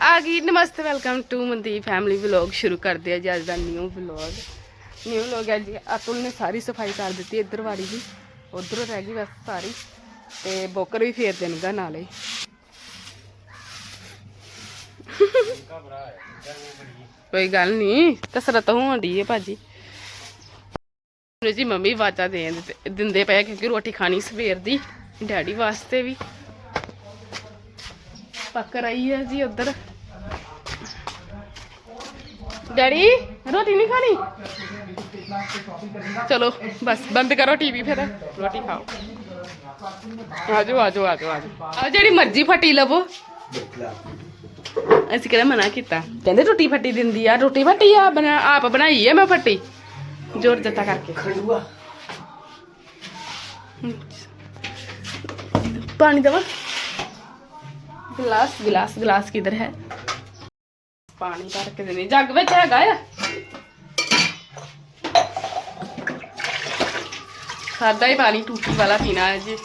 ਆ ਗਈ, ਨਮਸਤੇ welcome to Mandeep family vlog ਸ਼ੁਰੂ ਕਰਦੇ ਆ ਜੀ ਅੱਜ ਦਾ ਨਿਊ ਵਲੌਗ ਨਿਊ ਵਲੌਗ ਹੈ ਜੀ ਅਤੁਲ ਨੇ ਸਾਰੀ ਸਫ਼ਾਈ ਕਰ ਦਿੱਤੀ ਇੱਧਰ ਵਾੜੀ ਦੀ ਉਧਰੋਂ ਰਹਿ ਗਈ ਬਸ ਸਾਰੀ। ਤੇ ਬੋਕਰ ਵੀ ਫੇਰ ਦੇਣਗਾ ਨਾਲੇ। ਕੋਈ ਗੱਲ ਨਹੀਂ ਕਸਰਤ ਹੋਣ ਦੀ ਹੈ ਭਾਜੀ। ਜੀ, ਮੰਮੀ ਵਾਚਾ ਦੇ ਦਿੰਦੇ ਪਏ ਕਿਉਂਕਿ ਰੋਟੀ ਖਾਣੀ ਸਵੇਰ ਦੀ, ਡੈਡੀ ਵਾਸਤੇ ਵੀ। ਪੱਕ ਰਹੀ ਹੈ ਜੀ ਉਧਰ। ਡੈਡੀ ਰੋਟੀ ਨਹੀਂ ਖਾਣੀ ਚਲੋ ਬਸ ਬੰਦ ਕਰੋ ਟੀਵੀ ਫਿਰ ਰੋਟੀ ਖਾਓ ਆਜੋ ਆਜੋ ਆਜੋ ਆਜੋ ਆ ਜਿਹੜੀ ਮਰਜ਼ੀ ਫੱਟੀ ਲਵੋ ਅਸੀਂ ਕਿਹੜਾ ਮਨਾ ਕੀਤਾ ਕਹਿੰਦੇ ਰੋਟੀ ਫੱਟੀ ਦਿੰਦੀ ਆ ਰੋਟੀ ਫੱਟੀ ਆ ਬਣਾ ਆਪ ਬਣਾਈ ਆ ਮੈਂ ਫੱਟੀ ਜ਼ੋਰ ਜੱਤਾ ਕਰਕੇ पानी दवा गिलास गिलास गिलास किधर है ਪਾਣੀ ਭਰ ਕੇ ਦੇਣੀ ਜੱਗ ਵਿੱਚ ਹੈਗਾ ਆ। ਸਾਦਾ ਹੀ ਪਾਣੀ ਟੂਟੀ ਵਾਲਾ ਪੀਣਾ ਹੈ ਜੀ।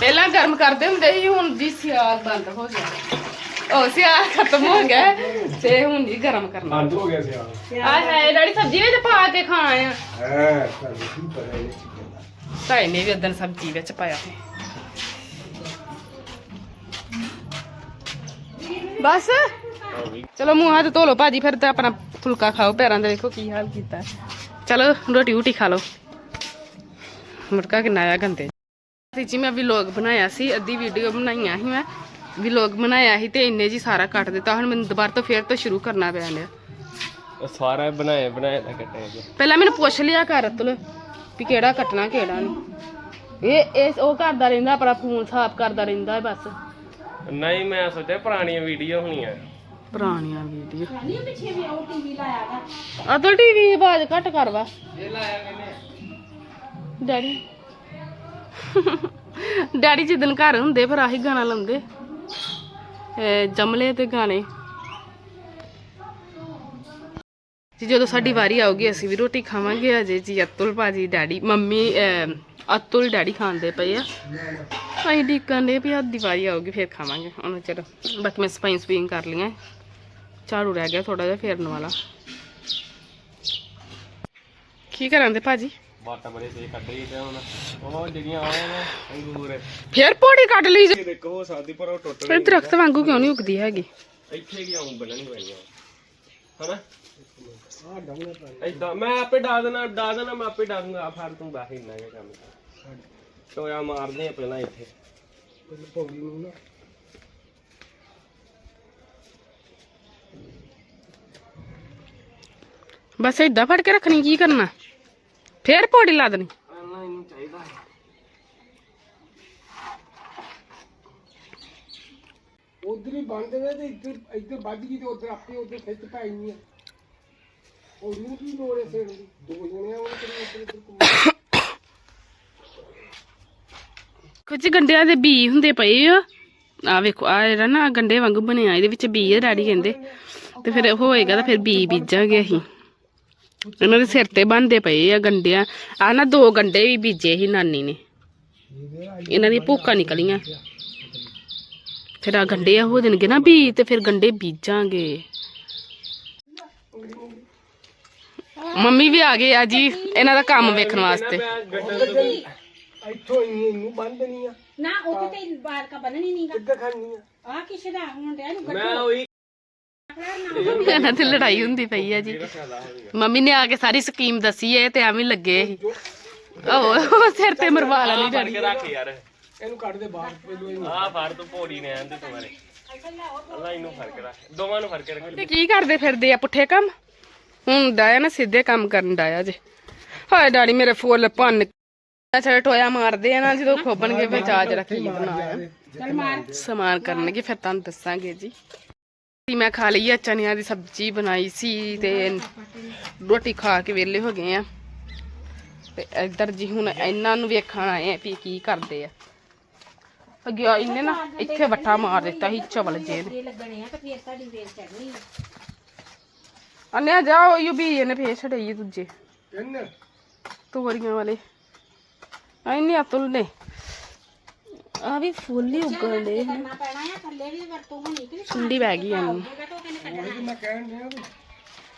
ਪਹਿਲਾਂ ਗਰਮ ਕਰਦੇ ਹੁੰਦੇ ਸੀ ਹੁਣ ਦੀ ਸਿਆਲ ਬੰਦ ਹੋ ਗਿਆ। ਉਹ ਸਿਆਲ ਖਤਮ ਹੋ ਗਿਆ ਤੇ ਹੁਣ ਜੀ ਗਰਮ ਕਰਨਾ। ਬੰਦ ਹੋ ਗਿਆ ਸਿਆਲ। ਆਏ ਹਾਏ ਡਾੜੀ ਸਬਜ਼ੀ ਵਿੱਚ ਪਾ ਕੇ ਖਾਣਾ ਆ। ਹੈ ਤਾਂ ਇਹਨੇ ਵੀ ਉਦੋਂ ਸਬਜ਼ੀ ਵਿੱਚ ਪਾਇਆ ਸੀ। ਬਸ। ਚਲੋ ਮੂੰਹ ਹੱਥ ਧੋ ਲਓ ਭਾਜੀ ਫਿਰ ਤੇ ਆਪਣਾ ਫੁਲਕਾ ਖਾਓ ਪੈਰਾਂ ਦੇ ਦੇਖੋ ਕੀ ਹਾਲ ਕੀਤਾ। ਚਲੋ ਰੋਟੀ ਰੂਟੀ ਖਾ ਲਓ। ਮੁਰਕਾ ਕਿੰਨਾ ਆ ਗੰਦੇ। ਤੇ ਜੀ ਮੈਂ ਵਲੌਗ ਬਣਾਇਆ ਸੀ ਅੱਧੀ ਵੀਡੀਓ ਬਣਾਈਆਂ ਸੀ ਮੈਂ। ਵਲੌਗ ਬਣਾਇਆ ਸੀ ਤੇ ਇੰਨੇ ਜੀ ਸਾਰਾ ਕੱਟ ਦਿੱਤਾ ਹੁਣ ਮੈਨੂੰ ਦੁਬਾਰਾ ਤੋਂ ਫੇਰ ਤੋਂ ਸ਼ੁਰੂ ਕਰਨਾ ਪਿਆ ਉਹ ਸਾਰਾ ਬਣਾਏ ਬਣਾਏ ਦਾ ਕੱਟਿਆ ਗਿਆ। ਪਹਿਲਾਂ ਮੈਨੂੰ ਪੁੱਛ ਲਿਆ ਕਰ ਅਤੁਲ ਵੀ ਕਿਹੜਾ ਕੱਟਣਾ ਕਿਹੜਾ ਨਹੀਂ। ਇਹ ਇਹ ਉਹ ਕਰਦਾ ਰਹਿੰਦਾ ਆਪਣਾ ਫੋਨ ਸਾਫ਼ ਕਰਦਾ ਰਹਿੰਦਾ ਬਸ। ਨਹੀਂ ਮੈਂ ਸੋਚਿਆ ਪੁਰਾਣੀਆਂ ਵੀਡੀਓ ਹੋਣੀਆਂ। ਪੁਰਾਣੀਆਂ ਵੀਡੀਓ। ਪਿੱਛੇ ਟੀਵੀ ਆਵਾਜ਼ ਘੱਟ ਕਰ ਵਾ। ਡੈਡੀ। ਡੈਡੀ ਜਿੱਦਣ ਘਰ ਹੁੰਦੇ, ਫਿਰ ਆਹੀ ਗਾਣਾ ਲਾਉਂਦੇ। ਜਮਲੇ ਤੇ ਗਾਣੇ। ਜੀ ਜਦੋਂ ਸਾਡੀ ਵਾਰੀ ਆਊਗੀ, ਅਸੀਂ ਵੀ ਰੋਟੀ ਖਾਵਾਂਗੇ। ਅਜੇ ਜੀ ਅਤੁਲ ਭਾਜੀ ਡੈਡੀ, ਮੰਮੀ ਅਤੁਲ ਡੈਡੀ ਖਾਂਦੇ ਪਏ ਆ। ਅਸੀਂ ਡੀਕਣ ਦੇ ਵੀ ਹੱਥ ਦੀ ਵਾਰੀ ਆਊਗੀ, ਫਿਰ ਖਾਵਾਂਗੇ। ਉਹਨਾਂ ਚਿਰ ਬਾਕੀ ਮੈਂ ਸਫ਼ਾਈ ਸਪੀਨ ਕਰ ਲਈਆਂ। ਝਾੜੂ ਰਹਿ ਗਿਆ ਥੋੜਾ ਜਿਹਾ ਫੇਰਨ ਵਾਲਾ। ਕੀ ਕਰਾਂਦੇ ਭਾਜੀ? ਬਾਟਾ ਬੜੇ ਸੇ ਕੱਢ ਰਹੀ ਤੇ ਹੁਣ ਉਹ ਜਿਹੜੀਆਂ ਆਏ ਨੇ ਅੰਗੂਰ। ਫੇਰ ਪੌੜੀ ਕੱਢ ਲਈ ਜੀ। ਇਹ ਦੇਖੋ ਹੋ ਸਕਦੀ ਪਰ ਉਹ ਟੁੱਟ ਇਹ ਦਰਖਤ ਵਾਂਗੂ ਕਿਉਂ ਨਹੀਂ ਉਗਦੀ ਹੈਗੀ? ਇੱਥੇ ਕੀ ਆਉਂ ਬੰਨਣੀ ਪੈਣੀ ਹਨਾ? ਹਾਂ ਡਾਉਣਾ ਏਦਾਂ ਮੈਂ ਆਪੇ ਡਾ ਦੇਣਾ ਡਾ ਦੇਣਾ ਮੈਂ ਆਪੇ ਡਾ ਦੂੰਗਾ। ਆ ਫੜ ਤੂੰ ਬਾਹਰ ਇੰਨਾ ਜਿਹਾ ਕੰਮ ਕਰ। ਟੋਇਆ ਮਾਰਦੇ ਆ ਪਹਿਲਾਂ ਇੱਥੇ। ਪੌੜੀ ਨੂੰ ਨਾ ਬਸ ਏਦਾਂ ਫੜ ਕੇ ਰੱਖਣੀ ਕੀ ਕਰਨਾ? ਫੇਰ ਪੌੜੀ ਲਾ ਦੇਣੀ। ਉਧਰ ਹੀ ਬੰਦ ਦੇਵੇ ਤੇ ਇੱਧਰ ਇੱਧਰ ਵੱਜ ਗਈ ਤੇ ਉਧਰ ਆਪੇ ਉਧਰ ਖਿੱਚ ਪੈ ਗਈ ਆ। ਉਹ ਨੂੰ ਕੀ ਲੋੜ ਹੈ ਸੇਣ ਦੀ ਦੋ ਜਣੇ ਆਉਣ ਤੇ ਇੱਧਰ ਇੱਧਰ ਘੁੰਮਣ। ਕੁਝ ਗੰਡਿਆਂ ਦੇ ਬੀ ਹੁੰਦੇ ਪਏ ਆ। ਆ ਵੇਖੋ ਆ ਜਿਹੜਾ ਨਾ ਗੰਡੇ ਵਾਂਗੂ ਬਣਿਆ ਇਹਦੇ ਵਿੱਚ ਬੀ ਆ ਡੈਡੀ ਕਹਿੰਦੇ। ਤੇ ਫਿਰ ਹੋਏਗਾ ਤਾਂ ਫਿਰ ਬੀ ਬੀਜਾਂਗੇ ਅਸੀਂ। ਇਹਨਾਂ ਦੇ ਸਿਰ ਤੇ ਬੰਨਦੇ ਪਏ ਆ ਗੰਡਿਆਂ। ਆ ਨਾ ਦੋ ਗੰਡੇ ਵੀ ਬੀਜੇ ਸੀ ਨਾਨੀ ਨੇ। ਇਹਨਾਂ ਦੀ ਭੂਕਾਂ ਨਿਕਲੀਆਂ। ਫਿਰ ਆ ਗੰਡੇ ਹੋ ਜਾਣਗੇ ਨਾ ਬੀ ਤੇ ਫਿਰ ਗੰਡੇ ਬੀਜਾਂਗੇ। ਮੰਮੀ ਵੀ ਆ ਗਏ ਆ ਜੀ ਇਹਨਾਂ ਦਾ ਕੰਮ ਵੇਖਣ ਵਾਸਤੇ। ਗੱਡਾ ਇੱਥੋਂ ਹੀ ਇਹਨੂੰ ਬੰਦ ਦੇਣੀ ਆ ਨਾ ਉਹ ਕਿਤੇ ਬਾਹਰ ਕਾ ਬਣਨੀ ਨਹੀਂਗਾ ਕਿੱਦਾਂ ਖਾਣੀ ਆ? ਆ ਕਿਸੇ ਦਾ ਹੁਣ ਰਿਆ ਨੂੰ ਮੈਂ ਉਹੀ ਇਹਨਾਂ ਦੀ ਲੜਾਈ ਹੁੰਦੀ ਪਈ ਹੈ ਜੀ। ਮੰਮੀ ਨੇ ਆ ਕੇ ਸਾਰੀ ਸਕੀਮ ਦੱਸੀ ਹੈ ਤੇ ਐਵੇਂ ਲੱਗੇ ਸੀ। ਉਹ ਸਿਰ ਤੇ ਮਰਵਾ ਲੈਣੀ ਕੇ ਰੱਖ ਯਾਰ। ਇਹਨੂੰ ਕੱਢ ਦੇ ਬਾਹਰ ਪਹਿਲੋਂ ਇਹਨੂੰ। ਆਹ ਫੜ ਤੂੰ ਪੌੜੀ ਨੇ ਆਂਦੇ ਤੁਹਾਰੇ ਅੱਲਾ ਇਹਨੂੰ ਫੜ ਕੇ ਰੱਖ। ਦੋਵਾਂ ਨੂੰ ਫੜ ਕੇ ਰੱਖ। ਤੇ ਕੀ ਕਰਦੇ ਫਿਰਦੇ ਆ ਪੁੱਠੇ ਕੰਮ? ਹੁਣ ਡਾਇਆ ਨਾ ਸਿੱਧੇ ਕੰਮ ਕਰਨ ਡਾਇਆ ਜੇ। ਹਾਏ ਡਾੜੀ ਮੇਰੇ ਫੁੱਲ ਭੰਨ ਅੱਛਾ ਟੋਇਆ ਮਾਰਦੇ ਆ ਨਾ ਜਦੋਂ ਖੋਬਣਗੇ ਵਿੱਚ ਆਜ ਰੱਖੀ ਬਣਾਇਆ ਚਲ ਮਾਰ। ਸਮਾਨ ਕਰਨਗੇ ਫਿਰ ਤੁਹਾਨੂੰ ਦੱਸਾਂਗੇ ਜੀ। ਤੇ ਮੈਂ ਖਾ ਲਈ ਆ ਚਨਿਆਂ ਦੀ ਸਬਜ਼ੀ ਬਣਾਈ ਸੀ ਤੇ ਰੋਟੀ ਖਾ ਕੇ ਵਿਹਲੇ ਹੋ ਗਏ ਆ ਤੇ ਇੱਧਰ ਜੀ ਹੁਣ ਇਹਨਾਂ ਨੂੰ ਵੇਖਣ ਆਏ ਆ ਵੀ ਕੀ ਕਰਦੇ ਆ ਗਿਆ ਇਹਨੇ ਨਾ ਇੱਥੇ ਵੱਟਾ ਮਾਰ ਦਿੱਤਾ ਸੀ ਚਵਲ ਜੇ ਨੇ ਇਹ ਲੱਗਣੇ ਆ ਤੇ ਫੇਰ ਤੁਹਾਡੀ ਵੇਲ ਚੜਨੀ ਅੰਨਿਆ ਜਾਓ ਯੂ ਵੀ ਇਹਨੇ ਫੇਰ ਛੜਾਈ ਦੂਜੇ ਇਹਨੇ ਤੋਰੀਆਂ ਵਾਲੇ ਐ ਨਹੀਂ ਅਤੁਲ ਨੇ ਆ ਵੀ ਫੁੱਲ ਹੀ ਉੱਗਣ ਦੇ ਕਰਨਾ ਪੈਣਾ ਆ ਥੱਲੇ ਵੀ ਵਰਤੋਂ ਹੋਣੀ ਕਿ ਸੁੰਡੀ ਬਹਿ ਗਈ ਇਹਨੂੰ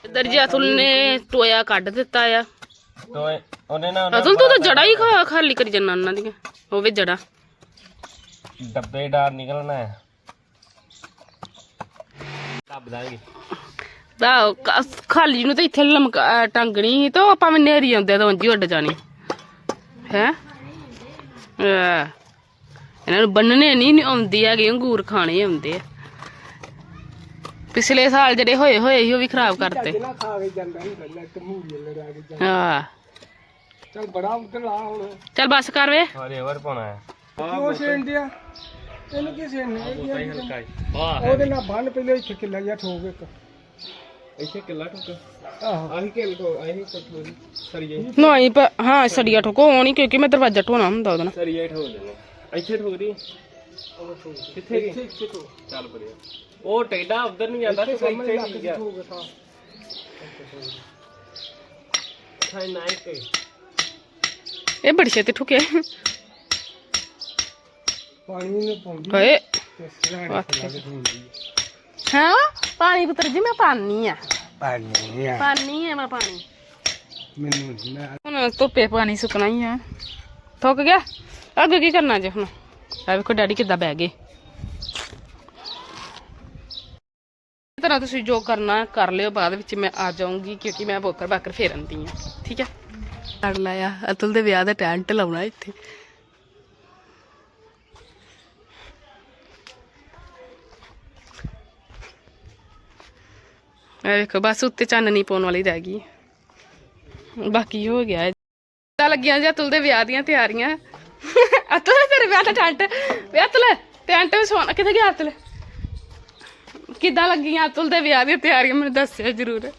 ਇੱਧਰ ਜੀ ਅਤੁਲ ਨੇ ਟੋਇਆ ਕੱਢ ਦਿੱਤਾ ਆ। ਤੋ ਉਹਨੇ ਨਾ ਉਹਨਾਂ ਅਤੁਲ ਤੂੰ ਤਾਂ ਜੜਾ ਹੀ ਖਾ- ਖਾਲੀ ਕਰੀ ਜੰਨਾ ਉਹਨਾਂ ਦੀਆਂ। ਹੋਵੇ ਜੜਾ ਡੱਬੇ ਡਾਰ ਨਿਕਲਣਾ ਹੈ ਦੱਬ ਦਾਂਗੇ। ਤਾਂ ਕ- ਖਾਲੀ ਨੂੰ ਤਾਂ ਇੱਥੇ ਲਮਕਾ ਅਹ ਟੰਗਣੀ ਸੀ ਤਾਂ ਆਪਾਂ ਵੀ ਨੇਰੀ ਆਉਂਦੇ ਤਾਂ ਉਂਝ ਹੀ ਉੱਡ ਜਾਣੀ। ਹੈ? ਇਹਨਾਂ ਨੂੰ ਬੰਨਣੇ ਨਹੀਂ ਆਉਂਦੀ ਹੈਗੀ ਅੰਗੂਰ ਖਾਣੇ ਆਉਂਦੇ ਆ। ਪਿਛਲੇ ਸਾਲ ਜਿਹੜੇ ਹੋਏ ਹੋਏ ਸੀ ਉਹ ਵੀ ਖਰਾਬ ਕਰਤੇ। ਕੇ ਕੇ ਹਾਂ। ਚੱਲ ਬੜਾ ਉੱਧਰ ਲਾ ਹੁਣ। ਚੱਲ ਬਸ ਕਰ ਵੇ। ਹਰੇ ਹੋਰ ਪਾਉਣਾ ਹੈ। ਕਿਉਂ ਛੇਣ ਦਿਆ ਇਹਨੂੰ ਕੀ ਛੇਣ ਬਹੁਤਾ ਹੀ ਹਲਕਾ ਹੈ ਵਾਹ। ਉਹਦੇ ਨਾਲ ਬੰਨ ਪਹਿਲੇ ਇੱਥੇ ਕਿੱਲਾ ਜਿਹਾ ਠੋਕ ਇੱਕ। ਇੱਥੇ ਕਿੱਲਾ ਠੋਕ। ਆਹੋ। ਆਹੀ ਕਿੱਲ ਆਹੀ ਕੋਠੋਰੀ ਸਰੀਏ। ਨਹੀਂ ਪਰ ਹਾਂ ਸੜੀਆ ਠੋਕੋ ਹੋਣੀ ਕਿਉਂਕਿ ਮੈਂ ਦਰਵਾਜ਼ਾ ਢੋਣਾ ਹੁੰਦਾ ਉਹਦੇ ਨਾਲ। ਸਰੀਏ ਠੋਕ ਦੇਣੇ ਇੱਥੇ ਠੋਕ ਦੀ ਕਿੱਥੇ ਗਈ? ਇੱਥੇ ਠੋਕ ਚੱਲ ਪਰੇ ਉਹ ਟੇਡਾ ਉਧਰ ਨਹੀਂ ਜਾਂਦਾ ਤੇ ਸਾਹਮਣੇ ਲੱਗ ਠੀਕ ਕੇ ਆ ਠੋਕ ਥਾਂ ਸਾਈ ਨਾਈਟ ਤੇ ਇਹ ਬੜੀ ਛੇਤੀ ਠੁਕੇ ਪਾਣੀ ਨੂੰ ਪਾਉਂਦੀ। ਹੋਏ। ਠੋਕਦੀ ਹਾਂ ਪਾਣੀ ਪੁੱਤਰ ਜੀ ਮੈਂ ਪਾਣੀ ਆ। ਪਾਣੀ ਆ। ਪਾਣੀ ਆ ਮੈਂ ਪਾਣੀ। ਮੈਨੂੰ ਨੀ ਨਾ ਹੁਣ ਧੁੱਪੇ ਪਾਣੀ ਸੁੱਕਣਾ ਹੀ ਆ। ਥੁੱਕ ਗਿਆ? ਅੱਗੇ ਕੀ ਕਰਨਾ ਜੇ ਹੁਣ? ਆ ਵੇਖੋ ਡੈਡੀ ਕਿੱਦਾਂ ਬਹਿ ਗਏ। ਇਸ ਤਰ੍ਹਾਂ ਤੁਸੀਂ ਜੋ ਕਰਨਾ ਹੈ, ਕਰ ਲਿਓ ਬਾਅਦ ਵਿੱਚ ਮੈਂ ਆ ਜਾਊਂਗੀ ਕਿਉਂਕਿ ਮੈਂ ਬੋਕਰ ਬਾਕਰ ਫੇਰਨ ਦੀ ਆ ਠੀਕ ਹੈ? ਕਰ ਲਿਆ ਅਤੁਲ ਦੇ ਵਿਆਹ ਦਾ ਟੈਂਟ ਲਾਉਣਾ ਇੱਥੇ। ਇਹ ਵੇਖੋ ਬਸ ਉੱਤੇ ਚਾਨਣੀ ਪਾਉਣ ਵਾਲੀ ਰਹਿ ਗਈ। ਬਾਕੀ ਹੋ ਗਿਆ। ਤਾਂ ਲੱਗੀਆਂ ਜੀ ਅਤੁਲ ਦੇ ਵਿਆਹ ਦੀਆਂ ਤਿਆਰੀਆਂ। ਅਤੁਲ ਤੇਰੇ ਵਿਆਹ ਦਾ ਟੈਂਟ ਵੇ ਅਤੁਲ ਟੈਂਟ ਵਿੱਚ ਸੋਣਾ ਕਿੱਥੇ ਗਿਆ ਅਤਲ ਕਿੱਦਾਂ ਲੱਗੀਆਂ ਅਤੁਲ ਦੇ ਵਿਆਹ ਦੀਆਂ ਤਿਆਰੀਆਂ, ਮੈਨੂੰ ਦੱਸਿਆ ਜਰੂਰ।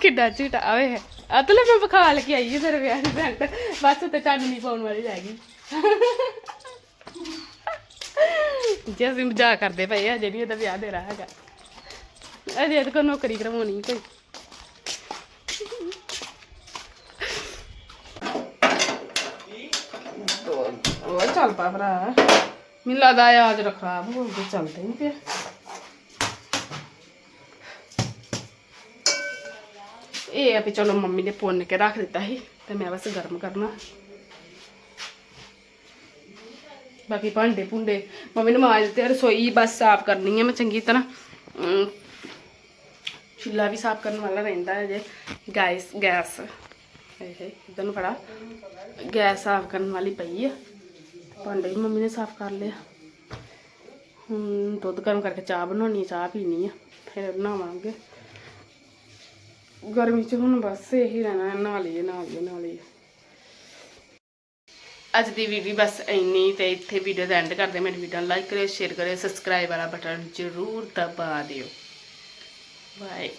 ਕਿੱਡਾ ਝੂਟਾ ਆਵੇ ਅਤੁਲ ਮੈਂ ਵਿਖਾ ਲੈ ਕੇ ਆਈ ਹਾਂ ਤੇਰੇ ਵਿਆਹ ਦੀ ਟੈਂਟ। ਬਸ ਉੱਤੇ ਚਾਨਣੀ ਪਾਉਣ ਵਾਲੀ ਰਹਿ ਗਈ। ਜੇ ਅਸੀਂ ਮਜ਼ਾਕ ਕਰਦੇ ਪਏ ਆ ਜਿਹੜੀ ਉਹਦਾ ਵਿਆਹ ਦੇ ਰਹਾ ਹੈਗਾ। ਅਜੇ ਤਾਂ ਕੋਈ ਨੌਕਰੀ ਕਰਵਾਉਣੀ ਕੋਈ। ਉਹ ਚੱਲ ਪਾ ਭਰਾ ਮੈਨੂੰ ਲੱਗਦਾ ਆ ਅੱਜ ਖਰਾਬ ਹੋ ਗਿਆ ਚੱਲਦਾ ਹੀ ਨਹੀਂ ਪਿਆ ਇਹ ਆ ਵੀ ਚਲੋ ਮੰਮੀ ਨੇ ਪੁੰਨ ਕੇ ਰੱਖ ਦਿੱਤਾ ਸੀ ਤੇ ਮੈਂ ਬਸ ਗਰਮ ਕਰਨਾ ਬਾਕੀ ਭਾਂਡੇ ਭੁੰਡੇ ਮੰਮੀ ਨੇ ਮਾਜ ਦਿੱਤੇ ਆ, ਰਸੋਈ ਬਸ ਸਾਫ਼ ਕਰਨੀ ਹੈ ਮੈਂ ਚੰਗੀ ਤਰ੍ਹਾਂ ਅਮ, ਚੁੱਲ੍ਹਾ ਵੀ ਸਾਫ਼ ਕਰਨ ਵਾਲਾ ਰਹਿੰਦਾ ਹੈ ਜੇ ਗੈਸ ਗੈਸ ਇਹ ਇਧਰ ਨੂੰ ਭਾਂਡੇ ਵੀ ਮੰਮੀ ਨੇ ਸਾਫ਼ ਕਰ ਲਿਆ ਹੁਣ ਦੁੱਧ ਗਰਮ ਕਰਕੇ ਚਾਹ ਬਣਾਉਣੀ ਹੈ ਚਾਹ ਪੀਣੀ ਆ, ਫਿਰ ਬਣਾਵਾਂਗੇ। ਗਰਮੀ ਚ ਹੁਣ ਬਸ ਇਹੀ ਰਹਿਣਾ ਨਾ ਲਈਏ ਨਹਾ ਲਈਏ ਨਹਾ ਲਈਏ ਅੱਜ ਦੀ ਵੀਡੀਓ ਬਸ ਇੰਨੀ ਤੇ ਇੱਥੇ ਵੀਡੀਓ ਦਾ ਐਂਡ ਕਰਦੇ ਮੇਰੀ ਵੀਡੀਓ ਨੂੰ ਲਾਈਕ ਕਰਿਓ ਸ਼ੇਅਰ ਕਰਿਓ ਸਬਸਕ੍ਰਾਈਬ ਵਾਲਾ ਬਟਨ ਜ਼ਰੂਰ ਦਬਾ ਦਿਓ। ਬਾਏ